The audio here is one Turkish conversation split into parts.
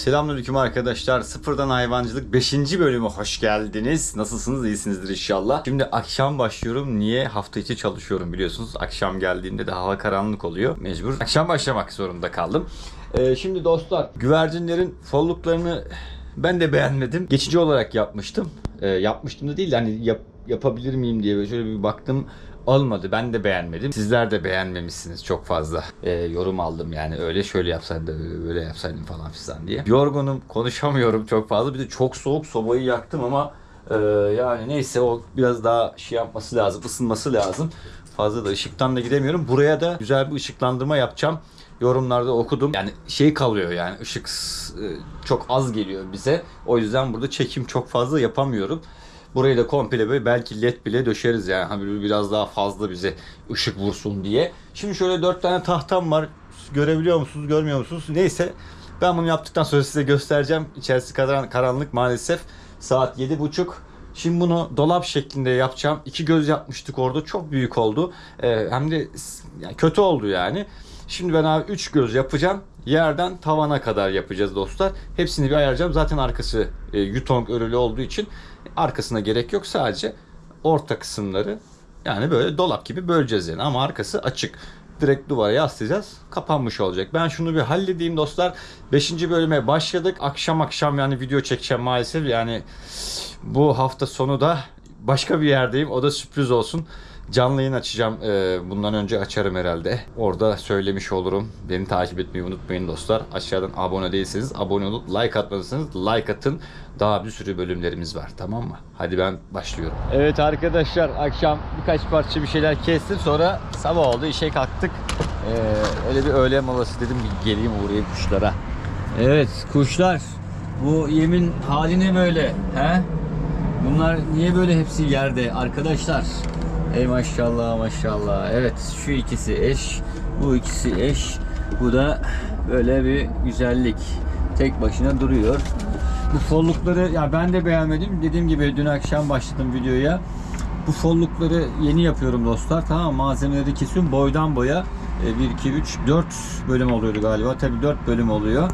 Selamünaleyküm arkadaşlar. Sıfırdan Hayvancılık 5. bölümü hoş geldiniz. Nasılsınız? İyisinizdir inşallah. Şimdi akşam başlıyorum. Niye? Hafta içi çalışıyorum biliyorsunuz. Akşam geldiğinde de hava karanlık oluyor. Mecbur. Akşam başlamak zorunda kaldım. Ee, şimdi dostlar güvercinlerin folluklarını ben de beğenmedim. Geçici olarak yapmıştım. Ee, yapmıştım da değil hani yap- yapabilir miyim diye şöyle bir baktım. Olmadı. Ben de beğenmedim. Sizler de beğenmemişsiniz çok fazla. Ee, yorum aldım yani öyle şöyle yapsaydın böyle yapsaydın falan filan diye. Yorgunum konuşamıyorum çok fazla. Bir de çok soğuk sobayı yaktım ama e, yani neyse o biraz daha şey yapması lazım ısınması lazım. Fazla da ışıktan da gidemiyorum. Buraya da güzel bir ışıklandırma yapacağım. Yorumlarda okudum. Yani şey kalıyor yani ışık e, çok az geliyor bize. O yüzden burada çekim çok fazla yapamıyorum. Burayı da komple böyle belki led bile döşeriz yani. Hani biraz daha fazla bize ışık vursun diye. Şimdi şöyle dört tane tahtam var. Görebiliyor musunuz, görmüyor musunuz? Neyse. Ben bunu yaptıktan sonra size göstereceğim. İçerisi karan- karanlık maalesef. Saat yedi buçuk. Şimdi bunu dolap şeklinde yapacağım. İki göz yapmıştık orada. Çok büyük oldu. Ee, hem de yani kötü oldu yani. Şimdi ben abi 3 göz yapacağım. Yerden tavana kadar yapacağız dostlar. Hepsini bir ayarlayacağım. Zaten arkası e, yutong örülü olduğu için arkasına gerek yok. Sadece orta kısımları yani böyle dolap gibi böleceğiz yani. Ama arkası açık. Direkt duvara yaslayacağız. Kapanmış olacak. Ben şunu bir halledeyim dostlar. 5. bölüme başladık. Akşam akşam yani video çekeceğim maalesef. Yani bu hafta sonu da başka bir yerdeyim. O da sürpriz olsun. Canlı yayın açacağım. Ee, bundan önce açarım herhalde. Orada söylemiş olurum. Beni takip etmeyi unutmayın dostlar. Aşağıdan abone değilseniz abone olup like atmadıysanız like atın. Daha bir sürü bölümlerimiz var tamam mı? Hadi ben başlıyorum. Evet arkadaşlar akşam birkaç parça bir şeyler kestim. Sonra sabah oldu işe kalktık. Ee, öyle bir öğle molası dedim bir geleyim uğrayayım kuşlara. Evet kuşlar. Bu yemin haline böyle. He? Bunlar niye böyle hepsi yerde arkadaşlar? Ey maşallah maşallah. Evet şu ikisi eş, bu ikisi eş. Bu da böyle bir güzellik. Tek başına duruyor. Bu follukları ya ben de beğenmedim. Dediğim gibi dün akşam başladım videoya. Bu follukları yeni yapıyorum dostlar. Tamam malzemeleri kesiyorum boydan boya. 1 2 3 4 bölüm oluyordu galiba. Tabii 4 bölüm oluyor.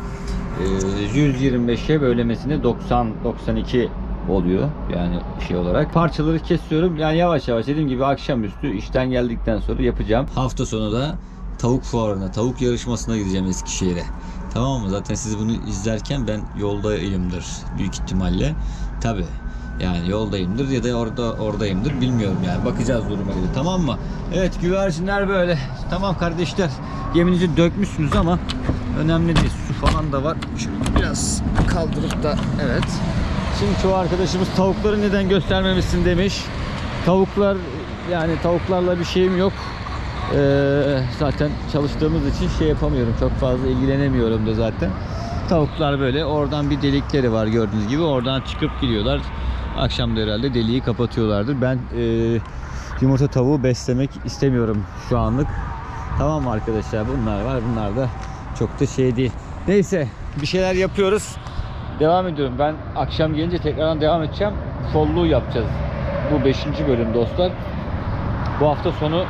Ee, 125'e bölemesine 90 92 oluyor yani şey olarak. Parçaları kesiyorum. Yani yavaş yavaş dediğim gibi akşamüstü işten geldikten sonra yapacağım. Hafta sonu da tavuk fuarına, tavuk yarışmasına gideceğim Eskişehir'e. Tamam mı? Zaten siz bunu izlerken ben yoldayımdır büyük ihtimalle. Tabi yani yoldayımdır ya da orada oradayımdır bilmiyorum yani. Bakacağız duruma göre. Tamam mı? Evet güvercinler böyle. Tamam kardeşler. Yeminizi dökmüşsünüz ama önemli değil. Su falan da var. Şunu biraz kaldırıp da evet. Şimdi çoğu arkadaşımız tavukları neden göstermemişsin demiş. Tavuklar yani tavuklarla bir şeyim yok. Ee, zaten çalıştığımız için şey yapamıyorum. Çok fazla ilgilenemiyorum da zaten. Tavuklar böyle oradan bir delikleri var gördüğünüz gibi. Oradan çıkıp gidiyorlar. Akşam da herhalde deliği kapatıyorlardır. Ben e, yumurta tavuğu beslemek istemiyorum şu anlık. Tamam arkadaşlar? Bunlar var. Bunlar da çok da şey değil. Neyse bir şeyler yapıyoruz. Devam ediyorum. Ben akşam gelince tekrardan devam edeceğim. Folluğu yapacağız. Bu 5. bölüm dostlar. Bu hafta sonu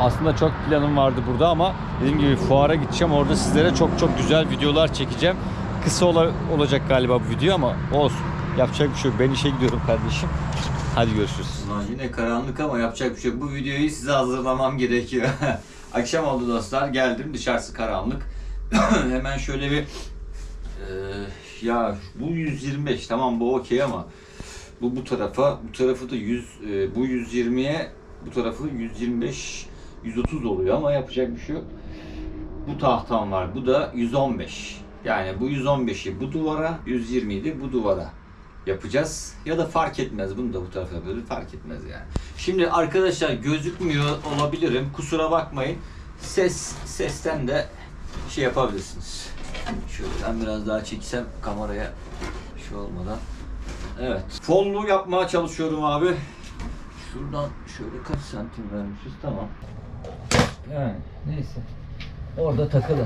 aslında çok planım vardı burada ama dediğim gibi fuara gideceğim. Orada sizlere çok çok güzel videolar çekeceğim. Kısa ola- olacak galiba bu video ama olsun. Yapacak bir şey yok. Ben işe gidiyorum kardeşim. Hadi görüşürüz. yine karanlık ama yapacak bir şey yok. Bu videoyu size hazırlamam gerekiyor. Akşam oldu dostlar. Geldim. Dışarısı karanlık. Hemen şöyle bir ya bu 125 tamam bu okey ama bu bu tarafa bu tarafı da 100 e, bu 120'ye bu tarafı 125 130 oluyor ama yapacak bir şey yok. Bu tahtam var. Bu da 115. Yani bu 115'i bu duvara, 120'yi de bu duvara yapacağız. Ya da fark etmez. Bunu da bu tarafa yapıyoruz. Fark etmez yani. Şimdi arkadaşlar gözükmüyor olabilirim. Kusura bakmayın. Ses sesten de şey yapabilirsiniz. Ben biraz daha çeksem kameraya şu olmadan. Evet. Follu yapmaya çalışıyorum abi. Şuradan şöyle kaç santim vermişiz tamam. Yani neyse. Orada takılı.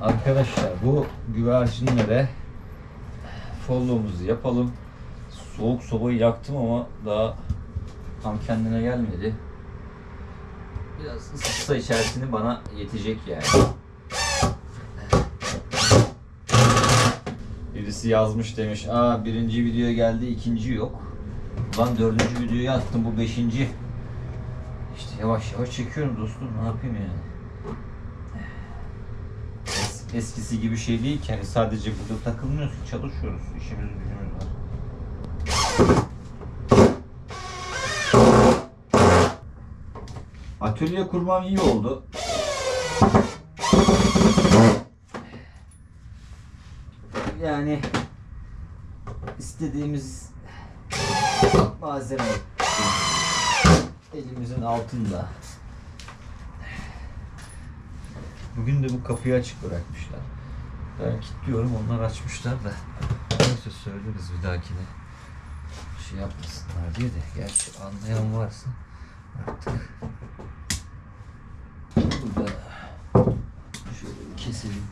Arkadaşlar bu güvercinlere follomuzu yapalım. Soğuk sobayı yaktım ama daha tam kendine gelmedi. Biraz ısıtsa içerisini bana yetecek yani. Birisi yazmış demiş. Aa birinci video geldi ikinci yok. Lan dördüncü videoyu attım bu beşinci. İşte yavaş yavaş çekiyorum dostum ne yapayım yani. Es- eskisi gibi şey değil ki hani sadece burada takılmıyoruz ki çalışıyoruz. İşimiz gücümüz var. Atölye kurmam iyi oldu. Yani istediğimiz malzeme elimizin altında. Bugün de bu kapıyı açık bırakmışlar. Ben kilitliyorum onlar açmışlar da. Neyse söyleriz bir dahakine. Şey yapmasınlar diye de. Gerçi anlayan varsa artık. Burada şöyle bir keselim.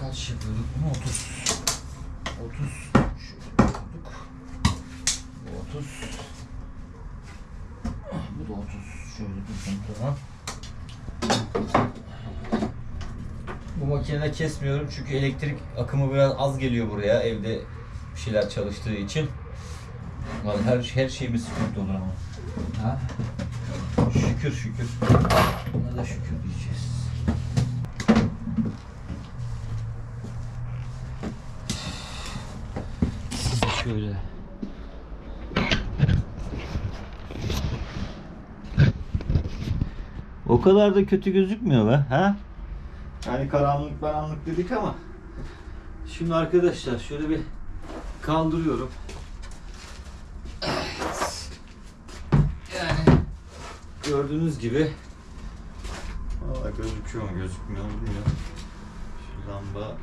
Kaç yapıyorduk bunu? 30. 30. Şöyle koyduk. Bu 30. Ah, Bu da 30. Şöyle dursun tamam. Bu makinede kesmiyorum çünkü elektrik akımı biraz az geliyor buraya evde bir şeyler çalıştığı için. Vallahi her, her şeyimiz sıkıntı olur ama. Ha? Şükür şükür. Buna da şükür diyeceğiz. Size şöyle. O kadar da kötü gözükmüyor be, ha? Yani karanlık karanlık dedik ama Şimdi arkadaşlar şöyle bir kaldırıyorum. Evet. Yani gördüğünüz gibi Valla gözüküyor mu gözükmüyor mu bilmiyorum. Şu lamba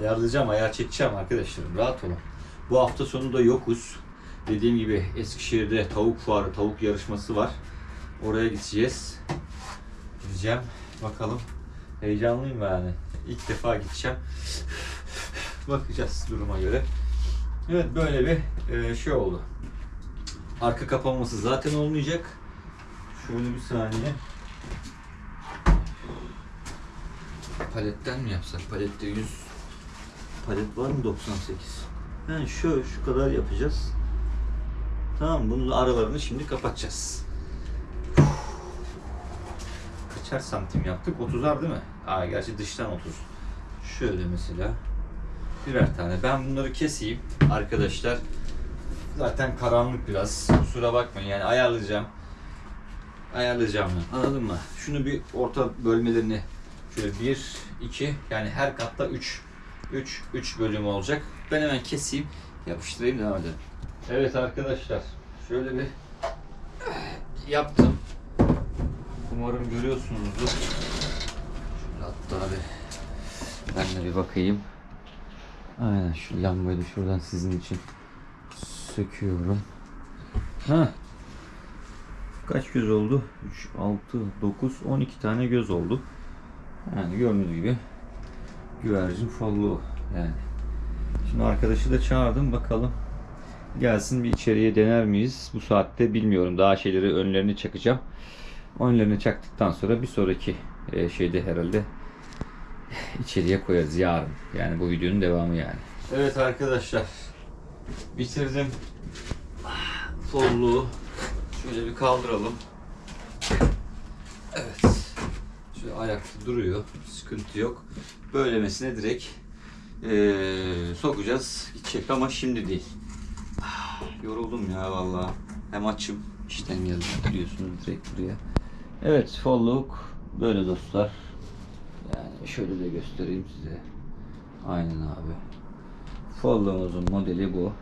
ayarlayacağım, ayar çekeceğim arkadaşlarım. Rahat olun. Bu hafta sonu da yokuz. Dediğim gibi Eskişehir'de tavuk fuarı, tavuk yarışması var. Oraya gideceğiz. Gideceğim. Bakalım. Heyecanlıyım yani. İlk defa gideceğim. Bakacağız duruma göre. Evet böyle bir e, şey oldu. Arka kapanması zaten olmayacak. Şöyle bir saniye. Paletten mi yapsak? Palette 100 palet var mı 98? Yani şu şu kadar yapacağız. Tamam bunun aralarını şimdi kapatacağız. Kaçar santim yaptık? 30'ar değil mi? Aa gerçi dıştan 30. Şöyle mesela. Birer tane. Ben bunları keseyim arkadaşlar. Zaten karanlık biraz. Kusura bakmayın yani ayarlayacağım. Ayarlayacağım ben. Anladın mı? Şunu bir orta bölmelerini şöyle 1, 2 yani her katta 3 3 3 bölüm olacak. Ben hemen keseyim, yapıştırayım devam edelim. Evet arkadaşlar, şöyle bir yaptım. Umarım görüyorsunuzdur. Şöyle hatta bir ben de bir bakayım. Aynen şu lambayı da şuradan sizin için söküyorum. Ha. Kaç göz oldu? 3, 6, 9, 12 tane göz oldu. Yani gördüğünüz gibi güvercin follow yani. Şimdi arkadaşı da çağırdım bakalım. Gelsin bir içeriye dener miyiz? Bu saatte bilmiyorum. Daha şeyleri önlerini çakacağım. Önlerini çaktıktan sonra bir sonraki e, şeyde herhalde içeriye koyarız yarın. Yani bu videonun devamı yani. Evet arkadaşlar. Bitirdim. Folluğu şöyle bir kaldıralım. Evet. Şöyle ayakta duruyor. Sıkıntı yok. Böylemesine direkt eee, sokacağız. Gidecek ama şimdi değil. Ah, Yoruldum ya vallahi. Hem açım. işten geldim biliyorsunuz direkt buraya. Evet folluk böyle dostlar. Yani şöyle de göstereyim size. Aynen abi. Folluğumuzun modeli bu.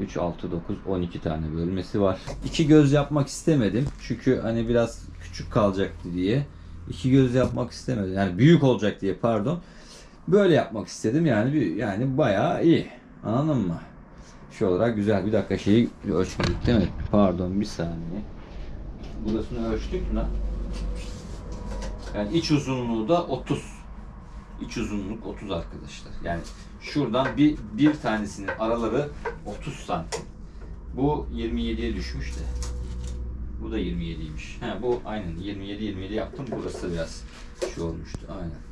3, 6, 9, 12 tane bölmesi var. İki göz yapmak istemedim. Çünkü hani biraz küçük kalacaktı diye. İki göz yapmak istemedim. Yani büyük olacak diye pardon. Böyle yapmak istedim. Yani yani bayağı iyi. Anladın mı? Şu olarak güzel. Bir dakika şeyi ölçmedik değil mi? Pardon bir saniye. Burasını ölçtük mü? Yani iç uzunluğu da 30. İç uzunluk 30 arkadaşlar. Yani şuradan bir bir tanesinin araları 30 santim. Bu 27'ye düşmüş de. Bu da 27'ymiş. He bu aynen 27 27 yaptım. Burası biraz şu olmuştu. Aynen.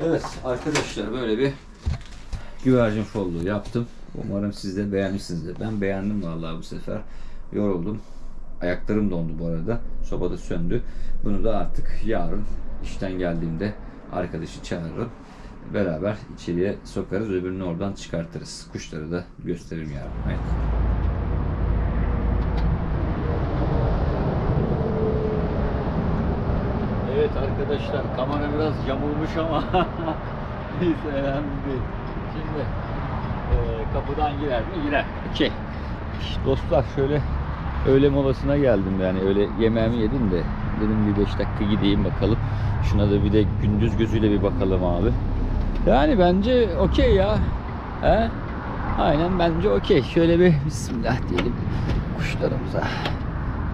Evet arkadaşlar böyle bir güvercin folluğu yaptım. Umarım siz de beğenmişsinizdir. Ben beğendim vallahi bu sefer. Yoruldum. Ayaklarım dondu bu arada. Sobada söndü. Bunu da artık yarın işten geldiğimde arkadaşı çağırırım. Beraber içeriye sokarız. Öbürünü oradan çıkartırız. Kuşları da gösteririm yarın. Haydi. Evet arkadaşlar kamera biraz yamulmuş ama neyse önemli değil. Şimdi e, kapıdan girer mi? Girer. Okey. Dostlar şöyle öğle molasına geldim yani öyle yemeğimi yedim de dedim bir 5 dakika gideyim bakalım. Şuna da bir de gündüz gözüyle bir bakalım abi. Yani bence okey ya. He? Aynen bence okey. Şöyle bir bismillah diyelim kuşlarımıza.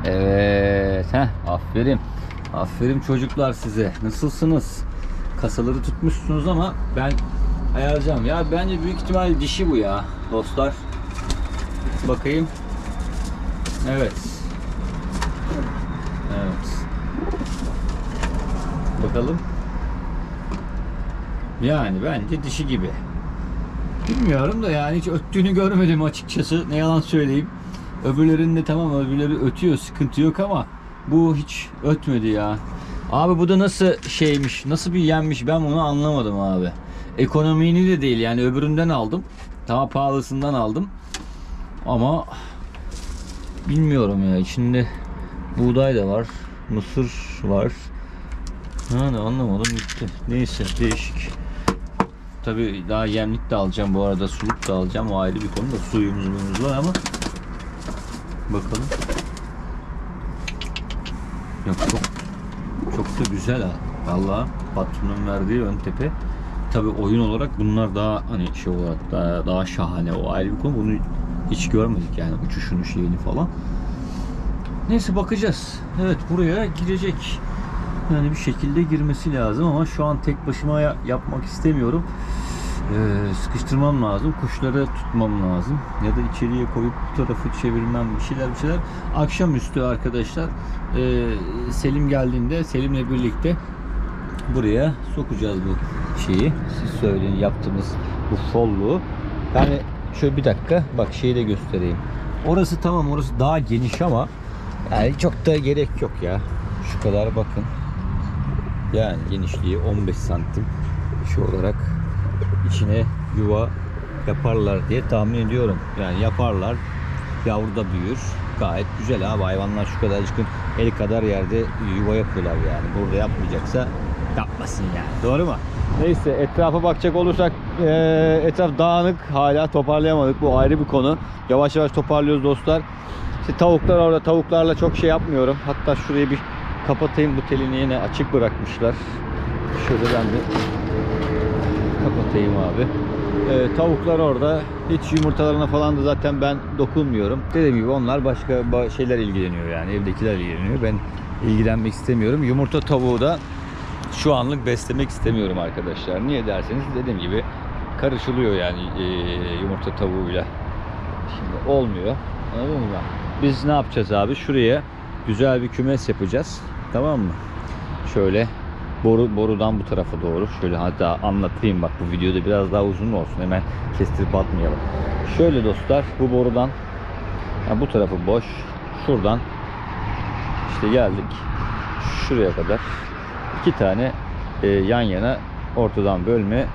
Evet. Heh, aferin. Aferin çocuklar size. Nasılsınız? Kasaları tutmuşsunuz ama ben ayarlayacağım. Ya bence büyük ihtimal dişi bu ya dostlar. Bakayım. Evet. Evet. Bakalım. Yani bence dişi gibi. Bilmiyorum da yani hiç öttüğünü görmedim açıkçası. Ne yalan söyleyeyim. Öbürlerinde tamam öbürleri ötüyor sıkıntı yok ama bu hiç ötmedi ya. Abi bu da nasıl şeymiş nasıl bir yenmiş ben bunu anlamadım abi. Ekonomini de değil yani öbüründen aldım. Daha pahalısından aldım. Ama bilmiyorum ya içinde buğday da var. Mısır var. Ha ne anlamadım gitti. Neyse değişik. Tabi daha yemlik de alacağım bu arada suluk da alacağım o ayrı bir konu da suyumuz muyumuz var ama bakalım. Yok çok çok da güzel ha. Valla patronun verdiği ön tepe. Tabi oyun olarak bunlar daha hani şey olarak daha, daha şahane o ayrı bir konu. Bunu hiç görmedik yani uçuşunu şeyini falan. Neyse bakacağız. Evet buraya girecek. Yani bir şekilde girmesi lazım ama şu an tek başıma ya- yapmak istemiyorum. Ee, sıkıştırmam lazım. Kuşları tutmam lazım. Ya da içeriye koyup bu tarafı çevirmem bir şeyler bir şeyler. Akşamüstü arkadaşlar ee, Selim geldiğinde Selim'le birlikte buraya sokacağız bu şeyi. Siz söyleyin yaptığımız bu folluğu. Yani şöyle bir dakika bak şeyi de göstereyim. Orası tamam orası daha geniş ama yani çok da gerek yok ya. Şu kadar bakın. Yani genişliği 15 santim şu olarak içine yuva yaparlar diye tahmin ediyorum. Yani yaparlar. Yavru da büyür. Gayet güzel abi hayvanlar şu kadarcık el kadar yerde yuva yapıyorlar yani. Burada yapmayacaksa yapmasın yani. Doğru mu? Neyse etrafa bakacak olursak eee, etraf dağınık hala toparlayamadık. Bu ayrı bir konu. Yavaş yavaş toparlıyoruz dostlar. İşte tavuklar orada tavuklarla çok şey yapmıyorum. Hatta şurayı bir kapatayım bu telini yine açık bırakmışlar. Şöyle ben bir kapatayım abi. Ee, tavuklar orada. Hiç yumurtalarına falan da zaten ben dokunmuyorum. Dediğim gibi onlar başka ba- şeyler ilgileniyor yani. Evdekiler ilgileniyor. Ben ilgilenmek istemiyorum. Yumurta tavuğu da şu anlık beslemek istemiyorum arkadaşlar. Niye derseniz dediğim gibi karışılıyor yani ee, yumurta tavuğuyla. Şimdi olmuyor. Anladın mı? Biz ne yapacağız abi? Şuraya güzel bir kümes yapacağız. Tamam mı? Şöyle boru borudan bu tarafa doğru. Şöyle hatta anlatayım bak bu videoda biraz daha uzun olsun. Hemen kestirip atmayalım. Şöyle dostlar bu borudan ha, bu tarafı boş. Şuradan işte geldik. Şuraya kadar iki tane e, yan yana ortadan bölme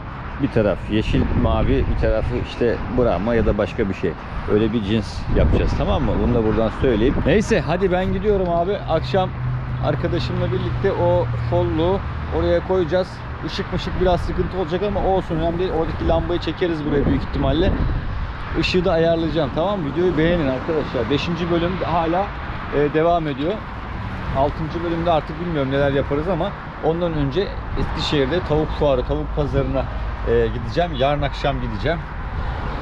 bir taraf yeşil mavi bir tarafı işte brahma ya da başka bir şey. Öyle bir cins yapacağız tamam mı? Bunu da buradan söyleyeyim. Neyse hadi ben gidiyorum abi. Akşam arkadaşımla birlikte o folluğu oraya koyacağız. Işık mışık biraz sıkıntı olacak ama olsun önemli değil. Oradaki lambayı çekeriz buraya büyük ihtimalle. Işığı da ayarlayacağım tamam mı? Videoyu beğenin arkadaşlar. 5. bölüm hala e, devam ediyor. 6. bölümde artık bilmiyorum neler yaparız ama ondan önce Eskişehir'de tavuk fuarı, tavuk pazarına e, gideceğim. Yarın akşam gideceğim.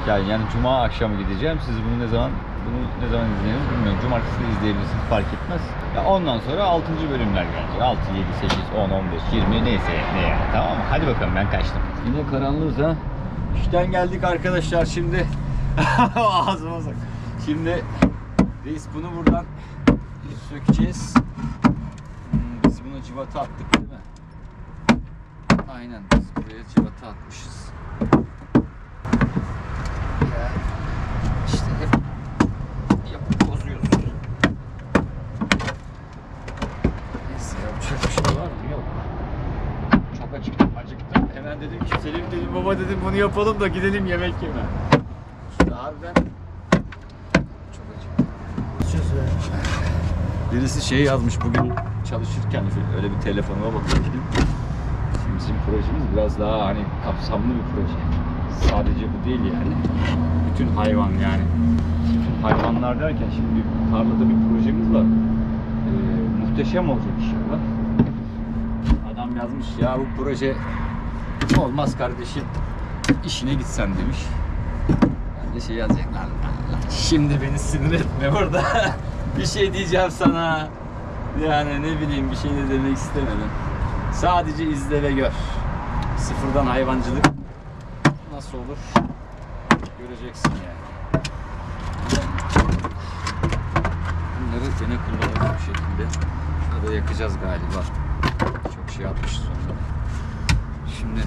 Yani, yani cuma akşamı gideceğim. Siz bunu ne zaman bunu ne zaman izleyiniz bilmiyorum. Cumartesi de izleyebilirsiniz fark etmez. Ya ondan sonra 6. bölümler gelecek. 6, 7, 8, 10, 15, 20 neyse ne yani. Tamam mı? Hadi bakalım ben kaçtım. Yine karanlığız ha. İşten geldik arkadaşlar şimdi. Ağzıma sak. Şimdi reis bunu buradan sökeceğiz. Civata attık değil mi? Aynen biz buraya civata atmışız. Ya, İşte hep yapıp bozuyoruz. Neyse yapacak bir şey var mı? Yok. Çok acıktım, acıktım. Hemen dedim ki Selim dedim baba dedim bunu yapalım da gidelim yemek yeme. İşte harbiden çok acıktım. Birisi şey yazmış bugün çalışırken öyle bir telefonuma bakıyordum. Şimdi bizim projemiz biraz daha hani kapsamlı bir proje. Sadece bu değil yani. Bütün hayvan yani. Bütün hayvanlar derken şimdi tarlada bir projemiz var. Ee, muhteşem olacak inşallah. Adam yazmış ya bu proje olmaz kardeşim işine gitsen demiş. Ben de şey yazacak lan, lan, lan, şimdi beni sinir etme burada. bir şey diyeceğim sana. Yani ne bileyim bir şey de demek istemedim. Sadece izle ve gör. Sıfırdan hayvancılık nasıl olur göreceksin yani. Bunları gene kullanırız bir şekilde. Şurada yakacağız galiba. Çok şey atmışız sonra. Şimdi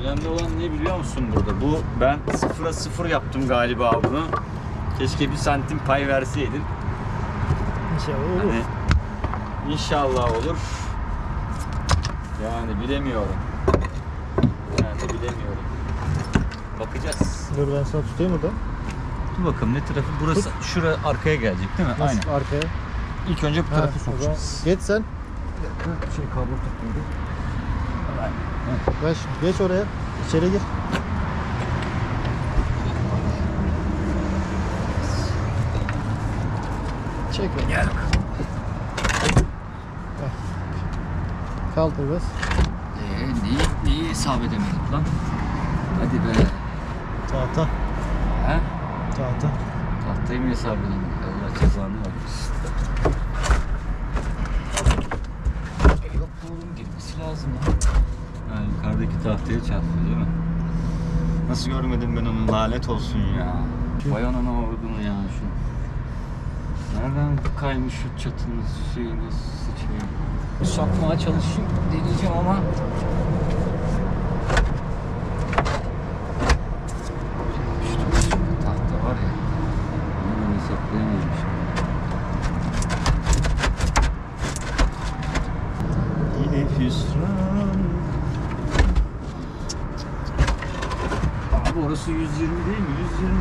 önemli olan ne biliyor musun burada? Bu ben sıfıra sıfır yaptım galiba bunu. Keşke bir santim pay verseydin. İnşallah olur. Hani inşallah olur. Yani bilemiyorum. Yani bilemiyorum. Bakacağız. Dur ben sana tutayım burada. Dur bakalım ne tarafı? Burası şura arkaya gelecek değil mi? Nasıl Aynen. arkaya? İlk önce bu tarafı sokacağız. Geç sen. Şey kablo tutmadı. Geç, geç oraya. İçeri gir. Çek beni. Gel. Kaldır biraz. Ee, neyi, neyi hesap edemedik lan? Hadi be. Tahta. Ha? Tahta. Tahtayı mı hesap edemedik? Allah cezanı vermesin. Yok oğlum girmesi lazım ya. Ha, yukarıdaki tahtaya çarpıyor değil mi? Nasıl görmedim ben onu lanet olsun ya. Vay anana ordunu ya şu. Nereden kaymış şu çatının şeyini sıçrayım. Sokmaya çalışayım deneyeceğim ama Şu şu tahta var ya. Onu hesaplayamamışım. Elif hüsran. Abi orası 120 değil mi? 120.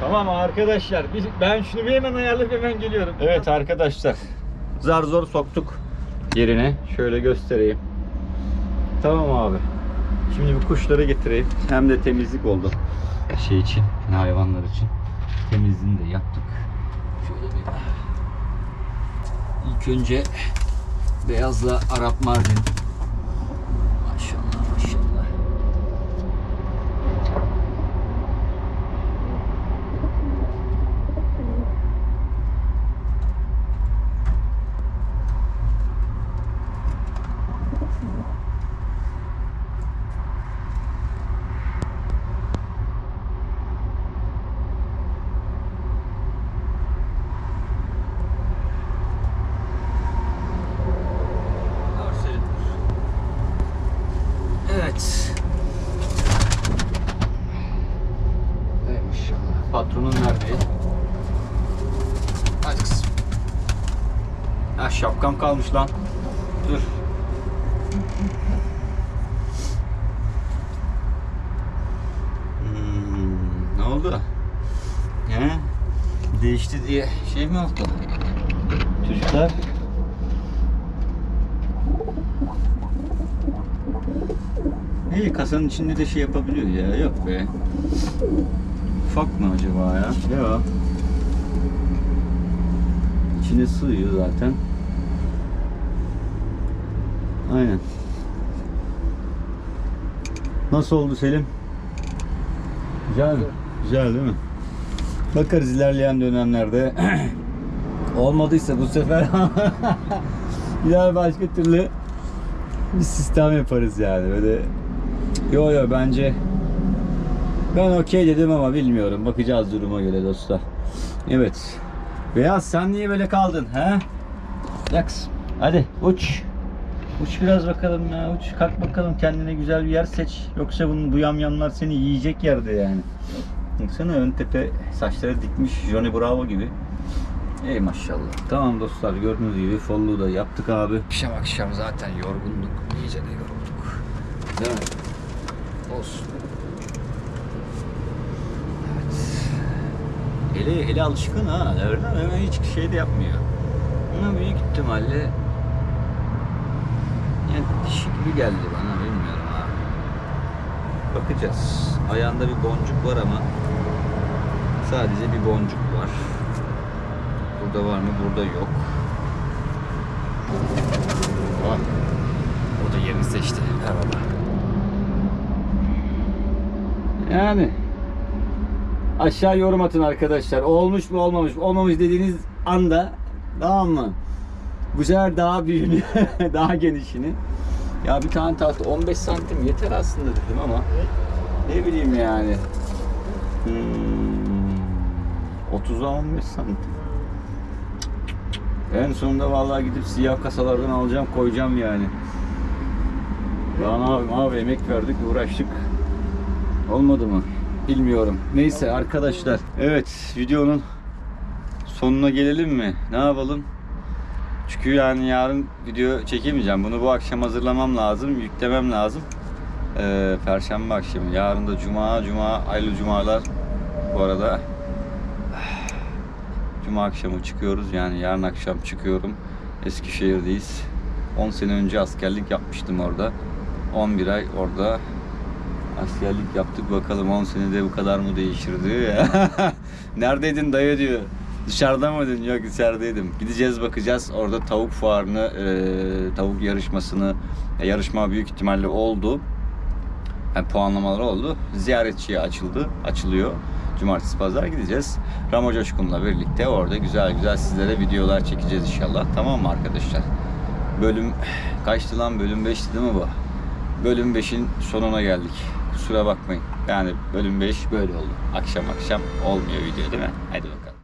Tamam arkadaşlar ben şunu bir hemen ayarlayıp hemen geliyorum. Evet arkadaşlar. Zar zor soktuk yerine. Şöyle göstereyim. Tamam abi. Şimdi bu kuşları getireyim. Hem de temizlik oldu. Şey için, hayvanlar için. Temizliğini de yaptık. Şöyle bir. İlk önce beyazla Arap Mardin. Maşallah maşallah. Evet. Ey maşallah. Patronun nerede? Hadi kızım. Ha şapkam kalmış lan. Dur. Hmm, ne oldu? He? Değişti diye şey mi oldu? Çocuklar. İyi kasanın içinde de şey yapabiliyor ya. Yok be. Ufak mı acaba ya? Yok. İçine sığıyor zaten. Aynen. Nasıl oldu Selim? Güzel mi? Güzel değil mi? Bakarız ilerleyen dönemlerde. Olmadıysa bu sefer bir başka türlü bir sistem yaparız yani böyle. Yo yo bence ben okey dedim ama bilmiyorum. Bakacağız duruma göre dostlar. Evet. Beyaz sen niye böyle kaldın he? Yaks. Hadi uç. Uç biraz bakalım ya. Uç kalk bakalım kendine güzel bir yer seç. Yoksa bunun bu yamyamlar seni yiyecek yerde yani. Baksana ön tepe saçları dikmiş Johnny Bravo gibi. Ey maşallah. Tamam dostlar gördüğünüz gibi follow da yaptık abi. Akşam akşam zaten yorgunduk. İyice de yorulduk. Değil mi? Olsun. Hele hele alışkın ha. Öyle mi? Hiç şey de yapmıyor. Ama büyük ihtimalle yani dişi gibi geldi bana bilmiyorum ha. Bakacağız. Ayağında bir boncuk var ama sadece bir boncuk var. Burada var mı? Burada yok. Var. O da yerini seçti. Merhaba. Yani aşağı yorum atın arkadaşlar. Olmuş mu olmamış mı? Olmamış dediğiniz anda tamam mı? Bu sefer daha büyüğünü, daha genişini. Ya bir tane tahta 15 santim yeter aslında dedim ama ne bileyim yani. Hmm, 30'a 15 santim. En sonunda vallahi gidip siyah kasalardan alacağım koyacağım yani. Ya ne yapayım abi emek verdik uğraştık. Olmadı mı? Bilmiyorum. Neyse arkadaşlar. Evet videonun sonuna gelelim mi? Ne yapalım? Çünkü yani yarın video çekemeyeceğim. Bunu bu akşam hazırlamam lazım, yüklemem lazım. Ee, Perşembe akşamı. Yarın da Cuma, Cuma, hayırlı Cumalar. Bu arada Cuma akşamı çıkıyoruz. Yani yarın akşam çıkıyorum. Eskişehir'deyiz. 10 sene önce askerlik yapmıştım orada. 11 ay orada askerlik yaptık. Bakalım 10 senede bu kadar mı değişirdi? Neredeydin dayı diyor. Dışarıda mıydın? Yok içerideydim. Gideceğiz bakacağız. Orada tavuk fuarını, e, tavuk yarışmasını, e, yarışma büyük ihtimalle oldu. Yani puanlamalar oldu. Ziyaretçiye açıldı, açılıyor. Cumartesi pazar gideceğiz. Ramo Coşkun'la birlikte orada güzel güzel sizlere videolar çekeceğiz inşallah. Tamam mı arkadaşlar? Bölüm kaçtı lan? Bölüm 5'ti değil mi bu? Bölüm 5'in sonuna geldik. Kusura bakmayın. Yani bölüm 5 böyle oldu. Akşam akşam olmuyor video değil mi? Hadi bakalım.